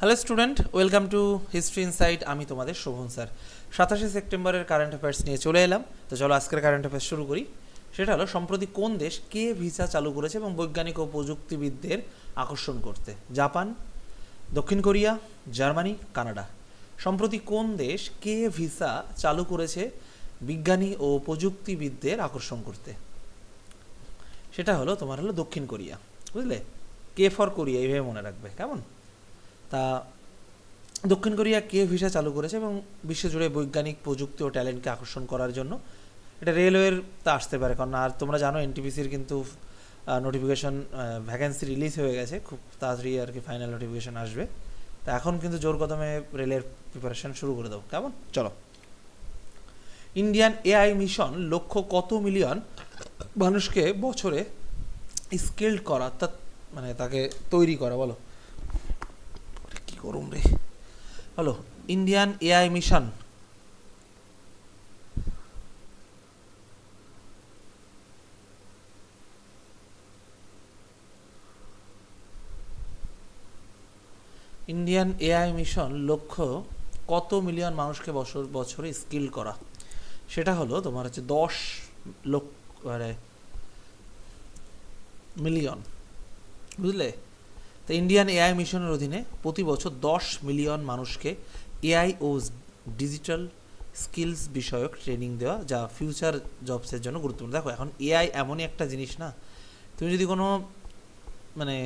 Hello student welcome to history insight আমি তোমাদের Sovan sir. সাতাশে সেপ্টেম্বরের কারেন্ট অ্যাফেয়ার্স নিয়ে চলে এলাম। তো চলো আজকের কারেন্ট অ্যাফেয়ার্স শুরু করি। সেটা হলো, সম্প্রতি কোন দেশ কে ভিসা চালু করেছে এবং বৈজ্ঞানিক ও প্রযুক্তিবিদদের আকর্ষণ করতে? জাপান, দক্ষিণ কোরিয়া, জার্মানি, কানাডা। সম্প্রতি কোন দেশ কে ভিসা চালু করেছে বিজ্ঞানী ও প্রযুক্তিবিদদের আকর্ষণ করতে? সেটা হলো, তোমার হলো দক্ষিণ কোরিয়া। বুঝলে? কে ফর কোরিয়া এইভাবে মনে রাখবে। কেমন? তা দক্ষিণ কোরিয়া কে ভিসা চালু করেছে এবং বিশ্বজুড়ে বৈজ্ঞানিক প্রযুক্তি ও ট্যালেন্টকে আকর্ষণ করার জন্য। এটা রেলওয়ের তা আসতে পারে, কারণ আর তোমরা জানো এনটিপিসির কিন্তু নোটিফিকেশন ভ্যাকেন্সি রিলিজ হয়ে গেছে। খুব তাড়াতাড়ি আর কি ফাইনাল নোটিফিকেশন আসবে। তা এখন কিন্তু জোর কদমে রেলের প্রিপারেশন শুরু করে দাও। কেমন? চলো। ইন্ডিয়ান এআই মিশন লক্ষ্য কত মিলিয়ন মানুষকে বছরে স্কিল্ড করা অর্থাৎ মানে তাকে তৈরি করা, বলো। কি গরম রে। হলো Indian AI mission Indian AI mission লক্ষ্য কত মিলিয়ন মানুষকে বছর, বছরে স্কিল করা। সেটা হলো তোমার হচ্ছে দশ লক্ষ মানে মিলিয়ন বুঝলে? তো ইন্ডিয়ান এআই মিশনের অধীনে প্রতি বছর দশ মিলিয়ন মানুষকে এআই ও ডিজিটাল স্কিলস বিষয়ক ট্রেনিং দেওয়া, যা ফিউচার জবসের জন্য গুরুত্বপূর্ণ। দেখো, এখন এআই এমনই একটা জিনিস না, তুমি যদি কোনো মানে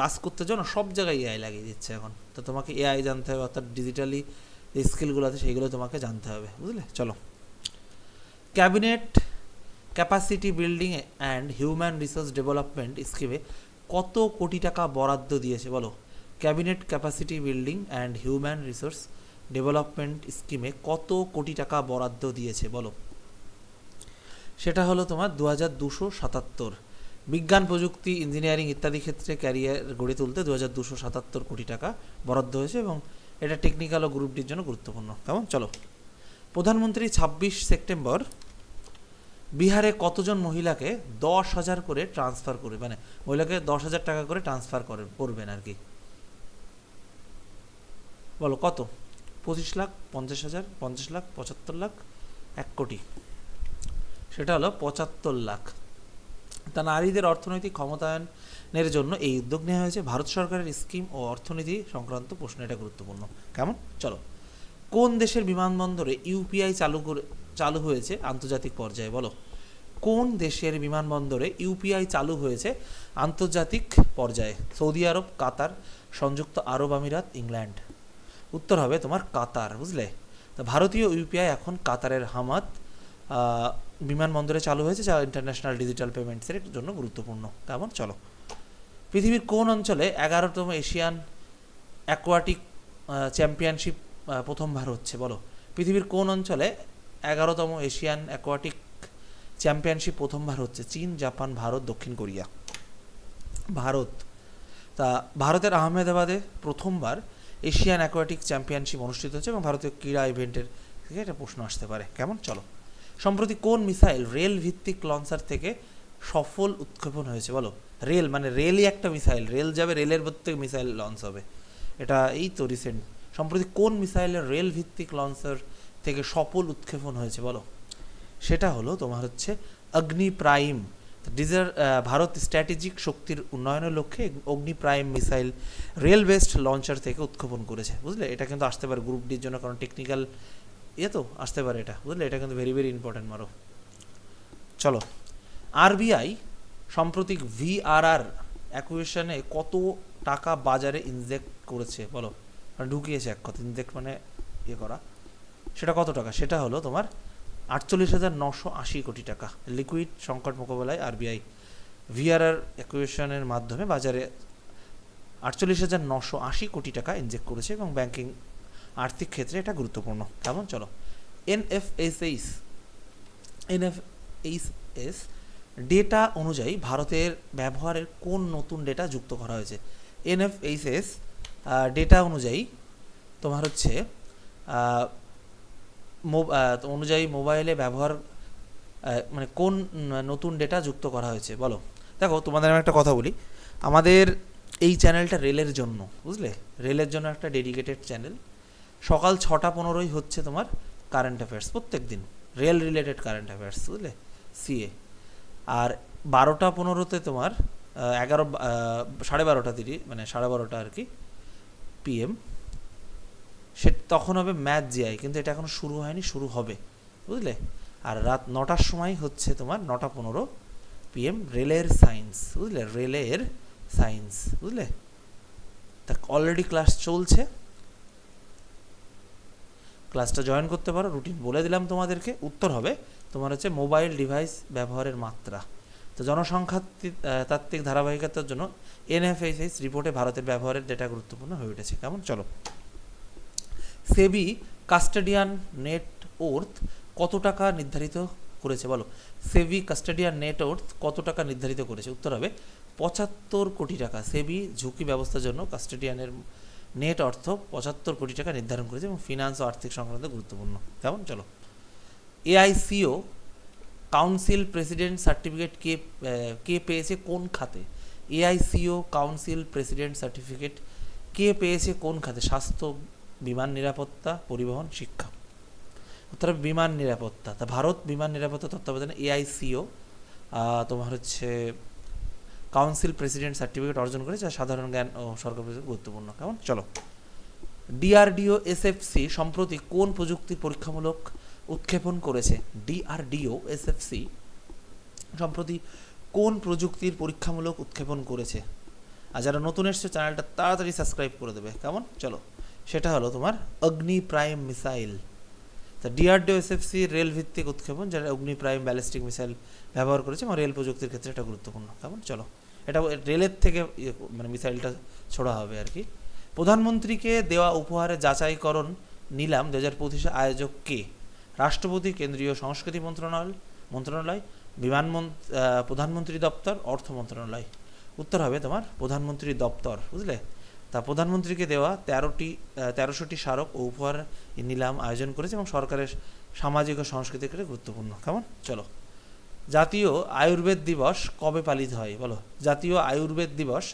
কাজ করতে চাও না, সব জায়গায় এআই লাগিয়ে দিচ্ছে এখন। তো তোমাকে এআই জানতে হবে, অর্থাৎ ডিজিটালি যে স্কিলগুলো আছে সেইগুলো তোমাকে জানতে হবে, বুঝলে? চলো। Cabinet capacity building and human resource development স্কিমে কত কোটি টাকা বরাদ্দ দিয়েছে বলো? Cabinet capacity building and human resource development স্কিমে কত কোটি টাকা বরাদ্দ দিয়েছে বলো? সেটা হলো তোমার দু হাজার দুশো সাতাত্তর। বিজ্ঞান, প্রযুক্তি, ইঞ্জিনিয়ারিং ইত্যাদি ক্ষেত্রে ক্যারিয়ার গড়ে তুলতে দু হাজার দুশো সাতাত্তর কোটি টাকা বরাদ্দ হয়েছে এবং এটা টেকনিক্যাল ও গ্রুপ ডির জন্য গুরুত্বপূর্ণ। কেমন? চলো। প্রধানমন্ত্রী ছাব্বিশ সেপ্টেম্বর বিহারে কতজন মহিলাকে দশ হাজার করে ট্রান্সফার করবে? মানে মহিলাকে দশ হাজার টাকা করে ট্রান্সফার করে, করবেন আর কি। বলো, কত? পঁচিশ লাখ, পঞ্চাশ হাজার, পঞ্চাশ লাখ, পঁচাত্তর লাখ, এক কোটি। সেটা হলো পঁচাত্তর লাখ। তা নারীদের অর্থনৈতিক ক্ষমতায়নের জন্য এই উদ্যোগ নেওয়া হয়েছে। ভারত সরকারের স্কিম ও অর্থনীতি সংক্রান্ত প্রশ্ন, এটা গুরুত্বপূর্ণ। কেমন? চলো। কোন দেশের বিমানবন্দরে ইউপিআই চালু করে, চালু হয়েছে আন্তর্জাতিক পর্যায়ে? বলো। কোন দেশের বিমানবন্দরে ইউপিআই চালু হয়েছে আন্তর্জাতিক পর্যায়ে? সৌদি আরব, কাতার, সংযুক্ত আরব আমিরাত, ইংল্যান্ড। উত্তর হবে তোমার কাতার, বুঝলে? তো ভারতীয় ইউপিআই এখন কাতারের হামাদ বিমানবন্দরে চালু হয়েছে, যা ইন্টারন্যাশনাল ডিজিটাল পেমেন্টসের জন্য গুরুত্বপূর্ণ। কেমন? চলো। পৃথিবীর কোন অঞ্চলে এগারোতম এশিয়ান অ্যাকোয়াটিক চ্যাম্পিয়নশিপ প্রথমবার হচ্ছে? বলো। পৃথিবীর কোন অঞ্চলে এগারোতম এশিয়ান অ্যাকোয়াটিক চ্যাম্পিয়নশিপ প্রথমবার হচ্ছে চীন, জাপান, ভারত, দক্ষিণ কোরিয়া। ভারত, তা ভারতের আহমেদাবাদে প্রথমবার এশিয়ান অ্যাকোয়াটিক চ্যাম্পিয়নশিপ অনুষ্ঠিত হচ্ছে এবং ভারতীয় ক্রীড়া ইভেন্টের থেকে এটা প্রশ্ন আসতে পারে। কেমন? চলো। সম্প্রতি কোন মিসাইল রেল ভিত্তিক লঞ্চার থেকে সফল উৎক্ষেপণ হয়েছে? বলো। রেল মানে রেলই একটা মিসাইল। রেল যাবে, রেলের থেকে মিসাইল লঞ্চ হবে। এটা এই তো রিসেন্ট সম্প্রতি কোন মিসাইলের রেল ভিত্তিক লঞ্চার থেকে সফল উৎক্ষেপণ হয়েছে? বলো। সেটা হলো তোমার হচ্ছে অগ্নি প্রাইম, ডিজার ভারত স্ট্র্যাটেজিক শক্তির উন্নয়নের লক্ষ্যে Agni prime missile rail based launcher থেকে উৎক্ষেপণ করেছে, বুঝলে? এটা কিন্তু আসতে পারে গ্রুপ ডির জন্য, কারণ টেকনিক্যাল ইয়ে তো আসতে পারে এটা, বুঝলে? এটা কিন্তু ভেরি ভেরি ইম্পর্টেন্ট মারো চলো আরবিআই সাম্প্রতিক ভিআরআর অ্যাকুয়েশনে কত টাকা বাজারে ইনজেক্ট করেছে, বলো? মানে ঢুকিয়েছে এক কথা ইনজেক্ট মানে ইয়ে করা। সেটা কত টাকা? সেটা হলো তোমার আটচল্লিশ হাজার নশো আশি কোটি টাকা। লিকুইড সংকট মোকাবেলায় আরবিআই ভিআরআর অ্যাকুয়েশনের মাধ্যমে বাজারে আটচল্লিশ হাজার নশো আশি কোটি টাকা ইনজেক্ট করেছে এবং ব্যাংকিং আর্থিক ক্ষেত্রে এটা গুরুত্বপূর্ণ। কেমন? চলো। এনএফএসএইস এনএফএইস ডেটা অনুযায়ী ভারতের ব্যবহারের কোন নতুন ডেটা যুক্ত করা হয়েছে? এনএফএইসএস ডেটা অনুযায়ী তোমার হচ্ছে অনুযায়ী মোবাইলে ব্যবহার মানে কোন নতুন ডেটা যুক্ত করা হয়েছে, বলো। দেখো, তোমাদের আমি একটা কথা বলি। আমাদের এই চ্যানেলটা রেলের জন্য, বুঝলে? রেলের জন্য একটা ডেডিকেটেড চ্যানেল সকাল ছটা পনেরোই হচ্ছে তোমার কারেন্ট অ্যাফেয়ার্স প্রত্যেক দিন রেল রিলেটেড কারেন্ট অ্যাফেয়ার্স বুঝলে? সিএ আর বারোটা পনেরোতে তোমার এগারো সাড়ে বারোটা দিদি মানে সাড়ে বারোটা আর কি পিএম সে তখন হবে ম্যাথ জিআই, কিন্তু এটা এখনও শুরু হয়নি, শুরু হবে। বুঝলে? আর রাত নটার সময় হচ্ছে তোমার নটা পনেরো পিএম রেলের সায়েন্স, বুঝলে? রেলের সায়েন্স, বুঝলে? তা অলরেডি ক্লাস চলছে। ক্লাসটা জয়েন করতে পারো রুটিন বলে দিলাম তোমাদেরকে। উত্তর হবে তোমার হচ্ছে মোবাইল ডিভাইস ব্যবহারের মাত্রা। তো জনসংখ্যা তাত্ত্বিক ধারাবাহিকতার জন্য এনএফএসএস রিপোর্টে ভারতের ব্যবহারের ডেটা গুরুত্বপূর্ণ হয়ে উঠেছে। কেমন? চলো। সেবি কাস্টাডিয়ান নেট ওর্থ কত টাকা নির্ধারিত করেছে বলো? সেবি কাস্টাডিয়ান নেট ওর্থ কত টাকা নির্ধারিত করেছে? উত্তর হবে পঁচাত্তর কোটি টাকা। সেবি ঝুঁকি ব্যবস্থার জন্য কাস্টাডিয়ানের নেট অর্থ পঁচাত্তর কোটি টাকা নির্ধারণ করেছে এবং ফিনান্স ও আর্থিক সংক্রান্ত গুরুত্বপূর্ণ। কেমন? চলো। এআইসিও কাউন্সিল প্রেসিডেন্ট সার্টিফিকেট কে কে পেয়েছে কোন খাতে? এআইসিও কাউন্সিল প্রেসিডেন্ট সার্টিফিকেট কে পেয়েছে কোন খাতে? স্বাস্থ্য বিমান নিরাপত্তা, পরিবহন, শিক্ষা। হবে বিমান নিরাপত্তা। তা ভারত বিমান নিরাপত্তা তত্ত্বাবধানে এআইসিও তোমার হচ্ছে কাউন্সিল প্রেসিডেন্ট সার্টিফিকেট অর্জন করে যা সাধারণ জ্ঞান ও সরকার গুরুত্বপূর্ণ। কেমন? চলো। ডিআরডিও এসএফসি সম্প্রতি কোন প্রযুক্তির পরীক্ষামূলক উৎক্ষেপণ করেছে? ডিআরডিও এসএফসি সম্প্রতি কোন প্রযুক্তির পরীক্ষামূলক উৎক্ষেপণ করেছে? আর যারা নতুন এসছে, চ্যানেলটা তাড়াতাড়ি সাবস্ক্রাইব করে দেবে। কেমন? চলো। সেটা হলো তোমার অগ্নি প্রাইম মিসাইল। তা ডিআরডিও এসএফসি রেল ভিত্তিক উৎক্ষেপণ, যারা অগ্নি প্রাইম ব্যালিস্টিক মিসাইল ব্যবহার করেছে এবং রেল প্রযুক্তির ক্ষেত্রে এটা গুরুত্বপূর্ণ। কেমন? চলো। এটা রেলের থেকে ইয়ে মানে মিসাইলটা ছোড়া হবে আর কি। প্রধানমন্ত্রীকে দেওয়া উপহারে যাচাইকরণ নিলাম দু হাজার পঁচিশে আয়োজক কে? রাষ্ট্রপতি, কেন্দ্রীয় সংস্কৃতি মন্ত্রণালয় মন্ত্রণালয়, বিমান মন- প্রধানমন্ত্রী দপ্তর, অর্থ মন্ত্রণালয়। উত্তর হবে তোমার প্রধানমন্ত্রী দপ্তর, বুঝলে? তা প্রধানমন্ত্রীকে দেওয়া তেরোটি তেরোশোটি স্মারক ও উপহার নিলাম আয়োজন করেছে এবং সরকারের সামাজিক ও সাংস্কৃতিক গুরুত্বপূর্ণ। কেমন? চলো। জাতীয় আয়ুর্বেদ দিবস কবে পালিত হয়? বলো। জাতীয় আয়ুর্বেদ দিবস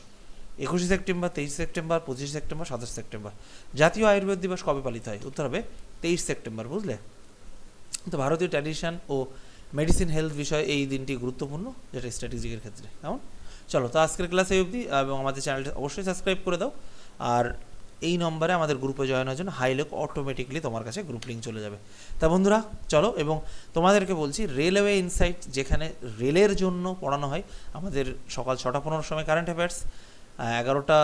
একুশে সেপ্টেম্বর, তেইশে সেপ্টেম্বর, পঁচিশে সেপ্টেম্বর, সাতাশ সেপ্টেম্বর। জাতীয় আয়ুর্বেদ দিবস কবে পালিত হয়? উত্তর হবে তেইশ সেপ্টেম্বর, বুঝলে? তো ভারতীয় ট্র্যাডিশন ও মেডিসিন হেলথ বিষয়ে এই দিনটি গুরুত্বপূর্ণ, যেটা স্ট্র্যাটেজিকের ক্ষেত্রে। কেমন? চলো, তো আজকের ক্লাসে অবধি, এবং আমাদের চ্যানেলটা অবশ্যই সাবস্ক্রাইব করে দাও। আর এই নম্বরে আমাদের গ্রুপে জয়েন হওয়ার জন্য হাই লোক অটোমেটিকলি তোমার কাছে গ্রুপ লিঙ্ক চলে যাবে। তা বন্ধুরা, চলো, এবং তোমাদেরকে বলছি রেলওয়ে ইনসাইট যেখানে রেলের জন্য পড়ানো হয়, আমাদের সকাল ছটা পনেরোর সময় কারেন্ট অ্যাফেয়ার্স এগারোটা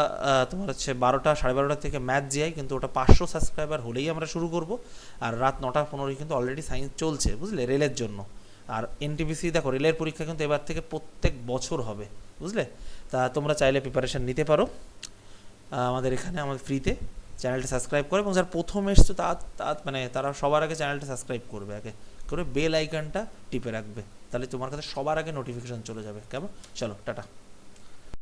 তোমার হচ্ছে বারোটা, সাড়ে বারোটা থেকে ম্যাথ জিআই কিন্তু ওটা পাঁচশো সাবস্ক্রাইবার হলেই আমরা শুরু করব। আর রাত নটা পনেরোই কিন্তু অলরেডি সায়েন্স চলছে, বুঝলে? রেলের জন্য। আর এনটিপিসি দেখো রেলের পরীক্ষা কিন্তু এবার থেকে প্রত্যেক বছর হবে। বুঝলে? তা তোমরা চাইলে প্রিপারেশান নিতে পারো। আমাদের এখানে, আমাদের ফ্রিতে চ্যানেলটা সাবস্ক্রাইব করে এবং যারা প্রথম এসছো, তা মানে তারা সবার আগে চ্যানেলটা সাবস্ক্রাইব করবে আগে। করে বেল আইকনটা টিপে রাখবে। তাহলে তোমার কাছে সবার আগে নোটিফিকেশান চলে যাবে। কেমন? চলো, টাটা।